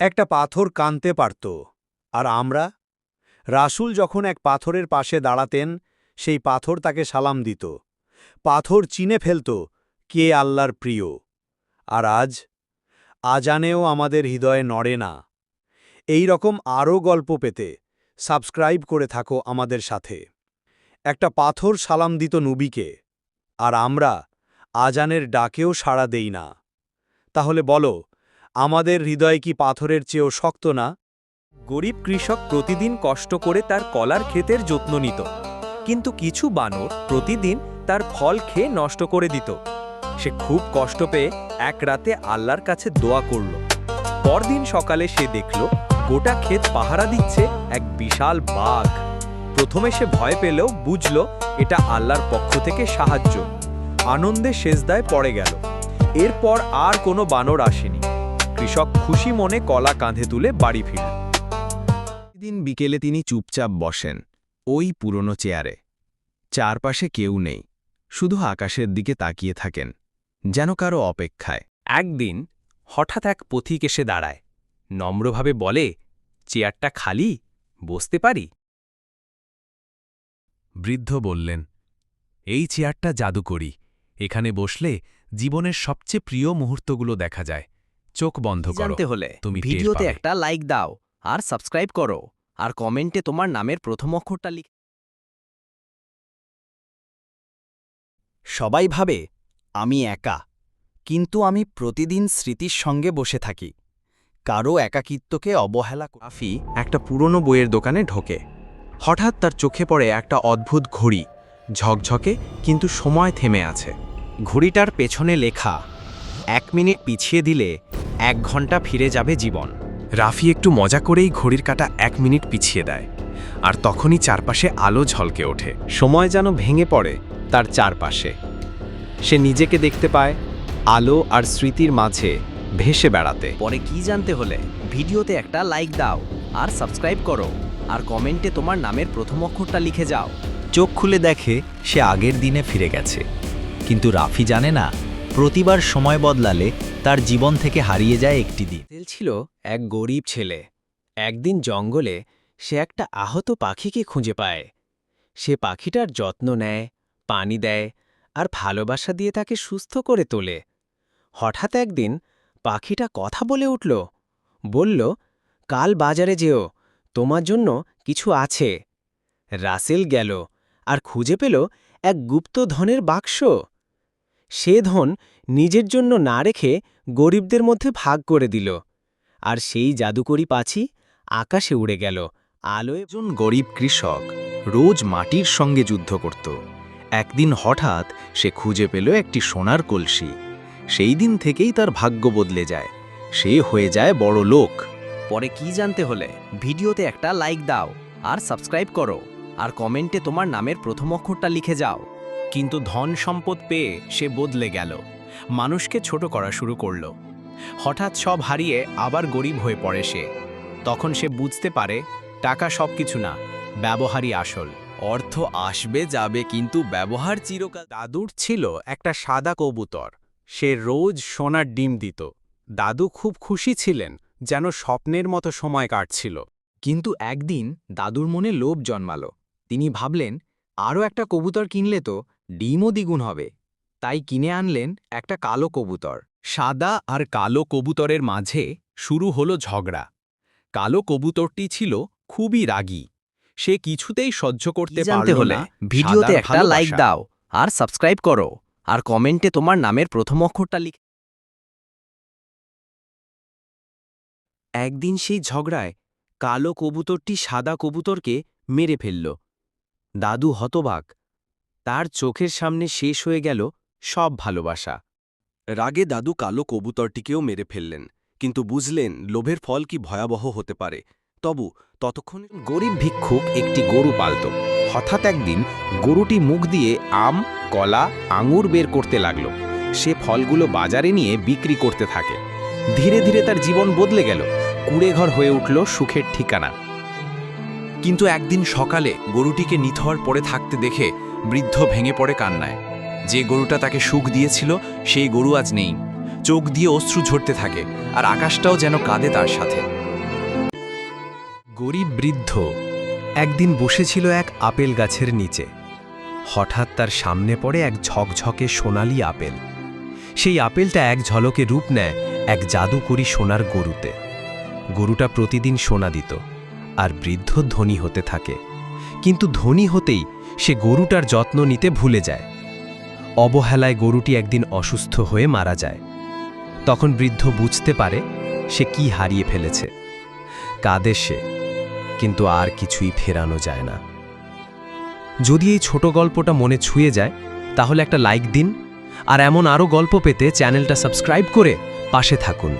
একটা পাথর কানতে পারত, আর আমরা, রাসূল যখন এক পাথরের পাশে দাঁড়াতেন, সেই পাথর তাকে সালাম দিত। পাথর চিনে ফেলত, কে আল্লাহর প্রিয়? আর আজ, আজানেও আমাদের হৃদয়ে নড়ে না। এই রকম আরও গল্প পেতে সাবস্ক্রাইব করে থাকো আমাদের সাথে। একটা পাথর সালাম দিত নুবিকে, আর আমরা আজানের ডাকেও সাড়া দেই না। তাহলে বলো আমাদের হৃদয় কি পাথরের চেয়েও শক্ত না? গরিব কৃষক প্রতিদিন কষ্ট করে তার কলার ক্ষেতের যত্ন নিত। কিন্তু কিছু বানর প্রতিদিন তার ফল খেয়ে নষ্ট করে দিত। সে খুব কষ্ট পেয়ে এক রাতে আল্লাহর কাছে দোয়া করল। পরদিন সকালে সে দেখল, গোটা ক্ষেত পাহারা দিচ্ছে এক বিশাল বাঘ। প্রথমে সে ভয় পেলেও বুঝল, এটা আল্লাহর পক্ষ থেকে সাহায্য। আনন্দে সেজদায় পড়ে গেল। এরপর আর কোনো বানর আসেনি। কৃষক খুশি মনে কলা কাঁধে তুলে বাড়ি ফিরল দিন বিকেলে তিনি চুপচাপ বসেন ওই পুরনো চেয়ারে। চারপাশে কেউ নেই শুধু আকাশের দিকে তাকিয়ে থাকেন যেন কারও অপেক্ষায়। একদিন হঠাৎ এক পথিক এসে দাঁড়ায় নম্রভাবে বলে চেয়ারটা খালি? বসতে পারি? বৃদ্ধ বললেন এই চেয়ারটা জাদুকরি এখানে বসলে জীবনের সবচেয়ে প্রিয় মুহূর্তগুলো দেখা যায়। চোখ বন্ধ করো। জানতে হলে তুমি ভিডিওতে একটা লাইক দাও আর সাবস্ক্রাইব করো আর কমেন্টে তোমার নামের প্রথম অক্ষরটা লিখ সবাই ভাবে আমি একা কিন্তু আমি প্রতিদিন স্মৃতির সঙ্গে বসে থাকি। কারও একাকিত্বকে অবহেলা রাফি একটা পুরনো বইয়ের দোকানে ঢোকে। হঠাৎ তার চোখে পড়ে একটা অদ্ভুত ঘড়ি। ঝকঝকে কিন্তু সময় থেমে আছে। ঘড়িটার পেছনে লেখা এক মিনিট পিছিয়ে দিলে এক ঘণ্টা ফিরে যাবে জীবন। রাফি একটু মজা করেই ঘড়ির কাটা এক মিনিট পিছিয়ে দেয়, আর তখনই চারপাশে আলো ঝলকে ওঠে। সময় যেন ভেঙে পড়ে তার চারপাশে। সে নিজেকে দেখতে পায়, আলো আর স্মৃতির মাঝে ভেসে বেড়াতে। পরে কি জানতে হলে ভিডিওতে একটা লাইক দাও আর সাবস্ক্রাইব করো, আর কমেন্টে তোমার নামের প্রথম অক্ষরটা লিখে যাও। চোখ খুলে দেখে সে আগের দিনে ফিরে গেছে। কিন্তু রাফি জানে না প্রতিবার সময় বদলালে তার জীবন থেকে হারিয়ে যায় একটি দিন ছিল এক গরিব ছেলে। একদিন জঙ্গলে সে একটা আহত পাখিকে খুঁজে পায়। সে পাখিটার যত্ন নেয়, পানি দেয় আর ভালোবাসা দিয়ে তাকে সুস্থ করে তোলে। হঠাৎ একদিন পাখিটা কথা বলে উঠল, বলল, কাল বাজারে যেও, তোমার জন্য কিছু আছে। রাসেল গেল আর খুঁজে পেল এক গুপ্ত ধনের বাক্স। সে ধন নিজের জন্য না রেখে গরিবদের মধ্যে ভাগ করে দিল। আর সেই জাদুকরি পাছি আকাশে উড়ে গেল, আলোয় একজন গরিব কৃষক রোজ মাটির সঙ্গে যুদ্ধ করত। একদিন হঠাৎ সে খুঁজে পেল একটি সোনার কলসি। সেই দিন থেকেই তার ভাগ্য বদলে যায়। সে হয়ে যায় বড় লোক। পরে কি জানতে হলে ভিডিওতে একটা লাইক দাও আর সাবস্ক্রাইব করো। আর কমেন্টে তোমার নামের প্রথম অক্ষরটা লিখে যাও। কিন্তু ধন সম্পদ পেয়ে সে বদলে গেল। মানুষকে ছোট করা শুরু করল। হঠাৎ সব হারিয়ে আবার গরিব হয়ে পড়ে সে। তখন সে বুঝতে পারে, টাকা সবকিছু না, ব্যবহারই আসল। অর্থ আসবে, যাবে, কিন্তু ব্যবহার চিরকাল। দাদুর ছিল একটা সাদা কবুতর। সে রোজ সোনার ডিম দিত। দাদু খুব খুশি ছিলেন, যেন স্বপ্নের মতো সময় কাটছিল। কিন্তু একদিন দাদুর মনে লোভ জন্মালো। তিনি ভাবলেন, আরও একটা কবুতর কিনলে তো ডিমও দ্বিগুণ হবে। তাই কিনে আনলেন একটা কালো কবুতর। সাদা আর কালো কবুতরের মাঝে শুরু হলো ঝগড়া। কালো কবুতরটি ছিল খুবই রাগী। সে কিছুতেই সহ্য করতে পারল হলে না। ভিডিওতে একটা লাইক দাও আর সাবস্ক্রাইব করো। আর কমেন্টে তোমার নামের প্রথম অক্ষরটা লিখ। একদিন সেই ঝগড়ায় কালো কবুতরটি সাদা কবুতরকে মেরে ফেলল। দাদু হতবাক। তার চোখের সামনে শেষ হয়ে গেল সব ভালোবাসা। রাগে দাদু কালো কবুতরটিকেও মেরে ফেললেন কিন্তু বুঝলেন লোভের ফল কি ভয়াবহ হতে পারে। তবু ততক্ষণে গরিব ভিক্ষুক একটি গরু পালত। হঠাৎ একদিন গরুটি মুখ দিয়ে আম কলা আঙুর বের করতে লাগল। সে ফলগুলো বাজারে নিয়ে বিক্রি করতে থাকে। ধীরে ধীরে তার জীবন বদলে গেল। কুড়েঘর হয়ে উঠল সুখের ঠিকানা। কিন্তু একদিন সকালে গরুটিকে নিথর পড়ে থাকতে দেখে বৃদ্ধ ভেঙে পড়ে কান্নায়। যে গরুটা তাকে সুখ দিয়েছিল, সেই গরু আজ নেই। চোখ দিয়ে অশ্রু ঝরতে থাকে, আর আকাশটাও যেন কাঁদে তার সাথে। গরিব বৃদ্ধ একদিন বসেছিল এক আপেল গাছের নিচে। হঠাৎ তার সামনে পড়ে এক ঝকঝকে সোনালি আপেল। সেই আপেলটা এক ঝলকে রূপ নেয় এক জাদুকরি সোনার গরুতে। গরুটা প্রতিদিন সোনা দিত, আর বৃদ্ধ ধনী হতে থাকে। কিন্তু ধনী হতেই সে গরুটার যত্ন নিতে ভুলে যায়। অবহেলায় গরুটি একদিন অসুস্থ হয়ে মারা যায়। তখন বৃদ্ধ বুঝতে পারে সে কি হারিয়ে ফেলেছে। কাঁদে সে, কিন্তু আর কিছুই ফেরানো যায় না। যদি এই ছোট গল্পটা মনে ছুঁয়ে যায়, তাহলে একটা লাইক দিন। আর এমন আরও গল্প পেতে চ্যানেলটা সাবস্ক্রাইব করে পাশে থাকুন।